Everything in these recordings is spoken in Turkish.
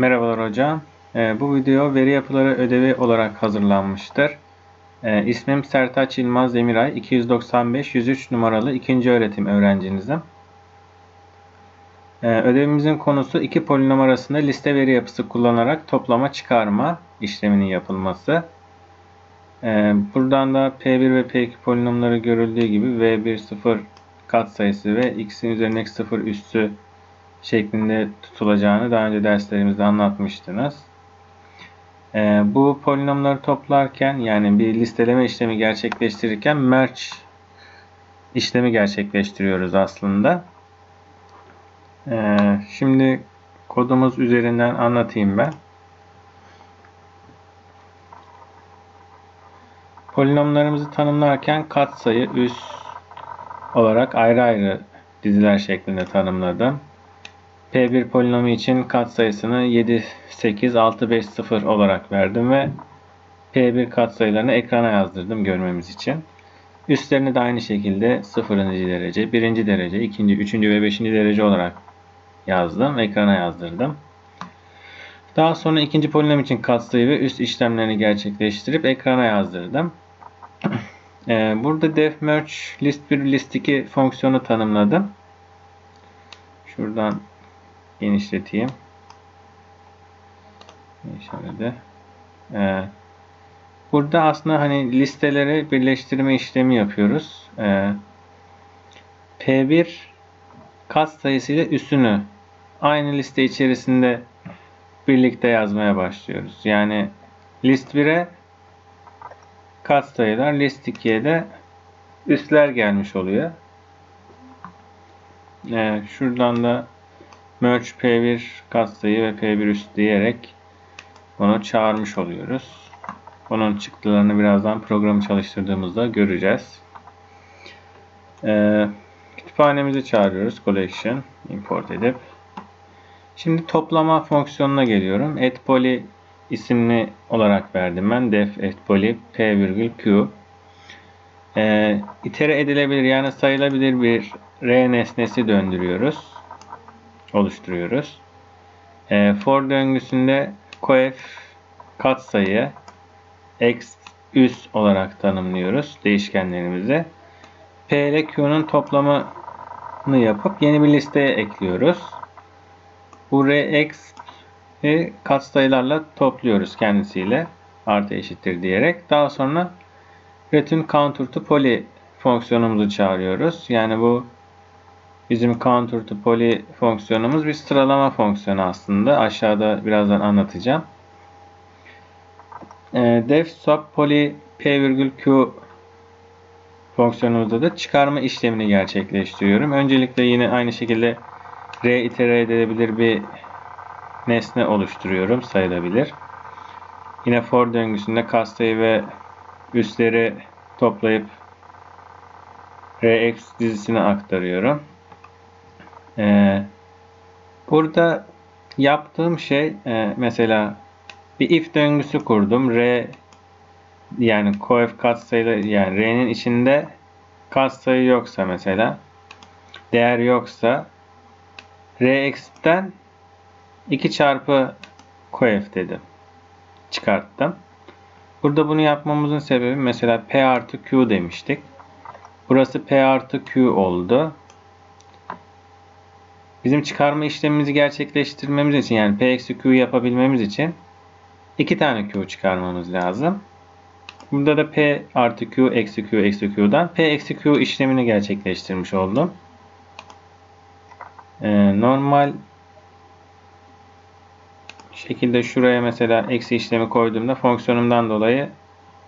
Merhabalar hocam. Ee, bu video veri yapıları ödevi olarak hazırlanmıştır. Ee, ismim Sertaç İlmaz Demiray, 295-103 numaralı ikinci öğretim öğrencinizim. Ee, ödevimizin konusu iki polinom arasında liste veri yapısı kullanarak toplama çıkarma işleminin yapılması. Buradan da P1 ve P2 polinomları görüldüğü gibi V1 0 katsayısı ve x'in üzerindeki 0 üssü şeklinde tutulacağını daha önce derslerimizde anlatmıştınız. Ee, bu polinomları toplarken yani bir listeleme işlemi gerçekleştirirken merge işlemi gerçekleştiriyoruz aslında. Ee, şimdi kodumuz üzerinden anlatayım ben. Polinomlarımızı tanımlarken katsayı, üs olarak ayrı ayrı diziler şeklinde tanımladım. P1 polinomu için katsayısını 7, 8, 6, 5, 0 olarak verdim ve P1 katsayılarını ekrana yazdırdım görmemiz için. Üstlerini de aynı şekilde 0. derece, 1. derece, 2. 3. ve 5. derece olarak yazdım. Ekrana yazdırdım. Daha sonra ikinci polinom için katsayı ve üst işlemlerini gerçekleştirip ekrana yazdırdım. Ee, burada def merge list 1 list 2 fonksiyonu tanımladım. Şuradan genişleteyim. Şöyle Ee, burada aslında hani listeleri birleştirme işlemi yapıyoruz. Ee, P1 kat sayısıyla üstünü aynı liste içerisinde birlikte yazmaya başlıyoruz. Yani list 1'e kat sayılar, list 2'ye de üstler gelmiş oluyor. Ee, şuradan da merge p1 katsayı ve p1 üst diyerek onu çağırmış oluyoruz. Onun çıktılarını birazdan programı çalıştırdığımızda göreceğiz. Ee, kütüphanemizi çağırıyoruz. Collection import edip. Şimdi toplama fonksiyonuna geliyorum. Etpoly isimli olarak verdim ben. def etpoly p virgül q. Ee, itere edilebilir yani sayılabilir bir r nesnesi döndürüyoruz oluşturuyoruz. E, for döngüsünde coef katsayı x üs olarak tanımlıyoruz değişkenlerimizi. P ile Q'nun toplamını yapıp yeni bir listeye ekliyoruz. Bu Rx katsayılarla topluyoruz kendisiyle artı eşittir diyerek. Daha sonra return counter to poly fonksiyonumuzu çağırıyoruz. Yani bu Bizim counter to poly fonksiyonumuz bir sıralama fonksiyonu aslında. Aşağıda birazdan anlatacağım. E, def swap poly p virgül q fonksiyonumuzda da çıkarma işlemini gerçekleştiriyorum. Öncelikle yine aynı şekilde r itere edilebilir bir nesne oluşturuyorum. Sayılabilir. Yine for döngüsünde kastayı ve üstleri toplayıp rx dizisine aktarıyorum. Ee, burada yaptığım şey e, mesela bir if döngüsü kurdum. R yani coef katsayılı yani R'nin içinde katsayı yoksa mesela değer yoksa Rx'ten 2 çarpı coef dedim. Çıkarttım. Burada bunu yapmamızın sebebi mesela P artı Q demiştik. Burası P artı Q oldu. Bizim çıkarma işlemimizi gerçekleştirmemiz için yani P eksi Q yapabilmemiz için iki tane Q çıkarmamız lazım. Burada da P artı Q eksi Q eksi Q'dan P eksi Q işlemini gerçekleştirmiş oldum. Ee, normal şekilde şuraya mesela eksi işlemi koyduğumda fonksiyonumdan dolayı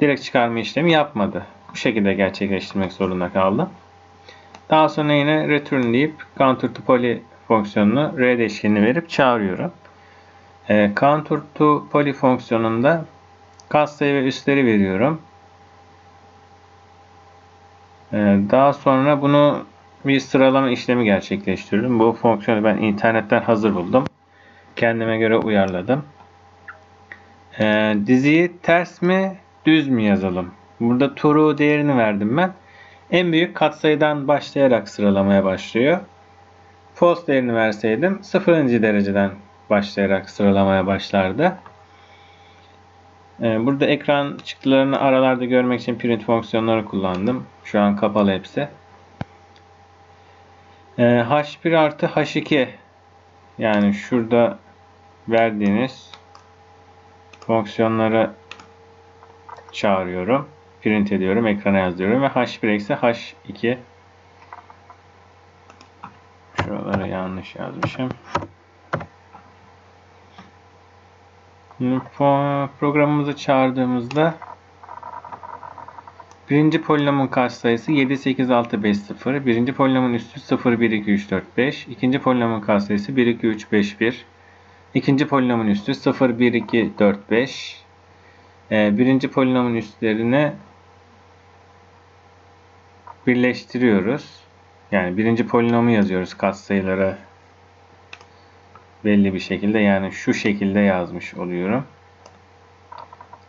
direkt çıkarma işlemi yapmadı. Bu şekilde gerçekleştirmek zorunda kaldım. Daha sonra yine return deyip counter to poly fonksiyonunu r değişkenini verip çağırıyorum. E, counter to poly fonksiyonunda katsayı ve üstleri veriyorum. E, daha sonra bunu bir sıralama işlemi gerçekleştiriyorum. Bu fonksiyonu ben internetten hazır buldum. Kendime göre uyarladım. E, diziyi ters mi düz mü yazalım? Burada true değerini verdim ben. En büyük katsayıdan başlayarak sıralamaya başlıyor false değerini verseydim 0. dereceden başlayarak sıralamaya başlardı. Ee, burada ekran çıktılarını aralarda görmek için print fonksiyonları kullandım. Şu an kapalı hepsi. Ee, H1 artı H2 yani şurada verdiğiniz fonksiyonları çağırıyorum. Print ediyorum. Ekrana yazıyorum ve H1 eksi H2 Şuraları yanlış yazmışım. Programımızı çağırdığımızda birinci polinomun katsayısı 7, 8, 6, 5, 0. Birinci polinomun üstü 0, 1, 2, 3, 4, 5. İkinci polinomun katsayısı 1, 2, 3, 5, 1. İkinci polinomun üstü 0, 1, 2, 4, 5. Birinci polinomun üstlerine birleştiriyoruz. Yani birinci polinomu yazıyoruz katsayıları belli bir şekilde yani şu şekilde yazmış oluyorum.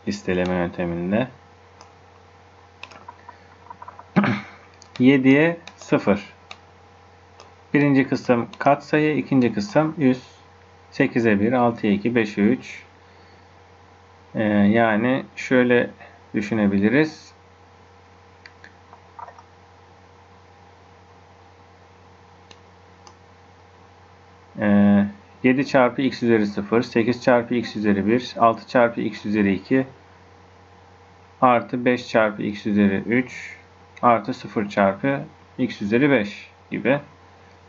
Listeleme yönteminde. 7'ye 0. Birinci kısım katsayı, ikinci kısım üst. 8'e 1, 6'ya 2, 5'e 3. Ee, yani şöyle düşünebiliriz. 7 çarpı x üzeri 0, 8 çarpı x üzeri 1, 6 çarpı x üzeri 2, artı 5 çarpı x üzeri 3, artı 0 çarpı x üzeri 5 gibi.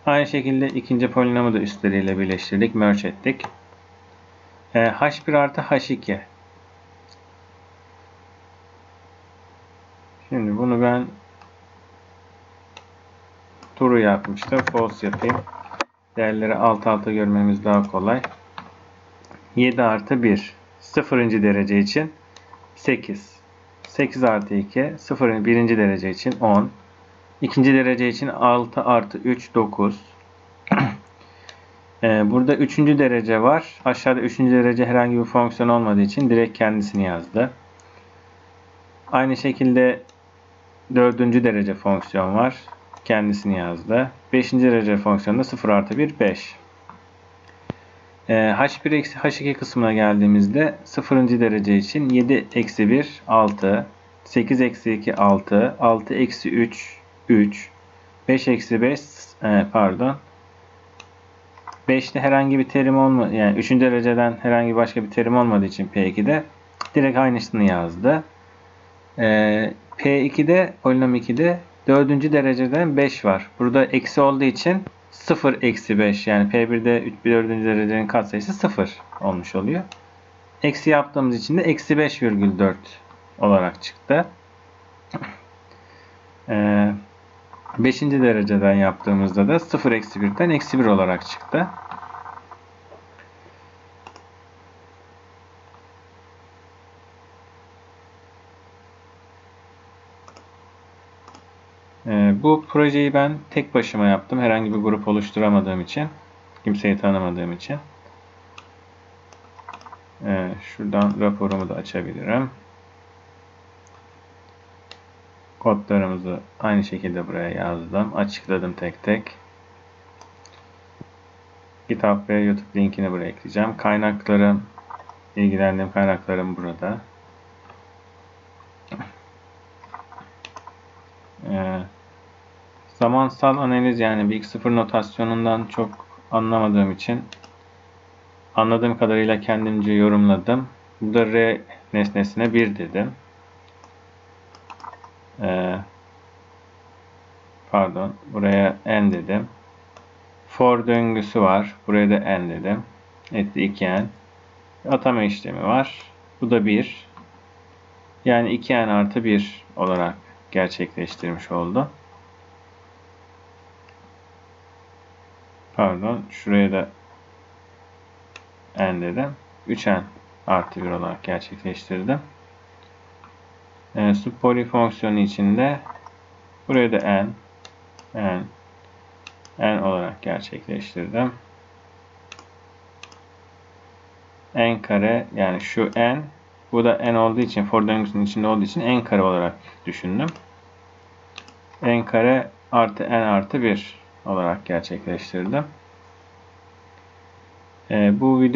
Aynı şekilde ikinci polinomu da üstleriyle birleştirdik, merge ettik. h1 artı h2. Şimdi bunu ben turu yapmıştım. False yapayım. Değerleri alt alta görmemiz daha kolay. 7 artı 1. 0. derece için 8. 8 artı 2. 0. 1. derece için 10. 2. derece için 6 artı 3. 9. Ee, burada 3. derece var. Aşağıda 3. derece herhangi bir fonksiyon olmadığı için direkt kendisini yazdı. Aynı şekilde 4. derece fonksiyon var kendisini yazdı. 5. derece fonksiyonunda 0 artı 1 5. Ee, H1 eksi H2 kısmına geldiğimizde 0. derece için 7 eksi 1 6 8 eksi 2 6 6 eksi 3 3 5 eksi 5 e, pardon 5'te herhangi bir terim olma yani 3. dereceden herhangi başka bir terim olmadığı için P2'de direkt aynısını yazdı. Ee, P2'de polinom 2'de Dördüncü dereceden 5 var. Burada eksi olduğu için 0 eksi 5 yani P1'de 4. derecenin katsayısı 0 olmuş oluyor. Eksi yaptığımız için de eksi 5,4 olarak çıktı. 5. Ee, dereceden yaptığımızda da 0 eksi 1'den eksi 1 olarak çıktı. Ee, bu projeyi ben tek başıma yaptım. Herhangi bir grup oluşturamadığım için. Kimseyi tanımadığım için. Ee, şuradan raporumu da açabilirim. Kodlarımızı aynı şekilde buraya yazdım. Açıkladım tek tek. GitHub ve YouTube linkini buraya ekleyeceğim. Kaynaklarım, ilgilendiğim kaynaklarım burada. Ee, Zamansal analiz yani Big Sıfır notasyonundan çok anlamadığım için anladığım kadarıyla kendimce yorumladım. Burada R nesnesine 1 dedim. Ee, pardon buraya n dedim. For döngüsü var. Buraya da n dedim. Etti 2n. Atama işlemi var. Bu da 1. Yani 2n artı 1 olarak gerçekleştirmiş oldu. Pardon şuraya da n dedim. 3n artı 1 olarak gerçekleştirdim. E, subpoly fonksiyonu içinde buraya da n n n olarak gerçekleştirdim. n kare yani şu n bu da n olduğu için for döngüsünün içinde olduğu için n kare olarak düşündüm. n kare artı n artı 1 olarak gerçekleştirdim. Ee, bu video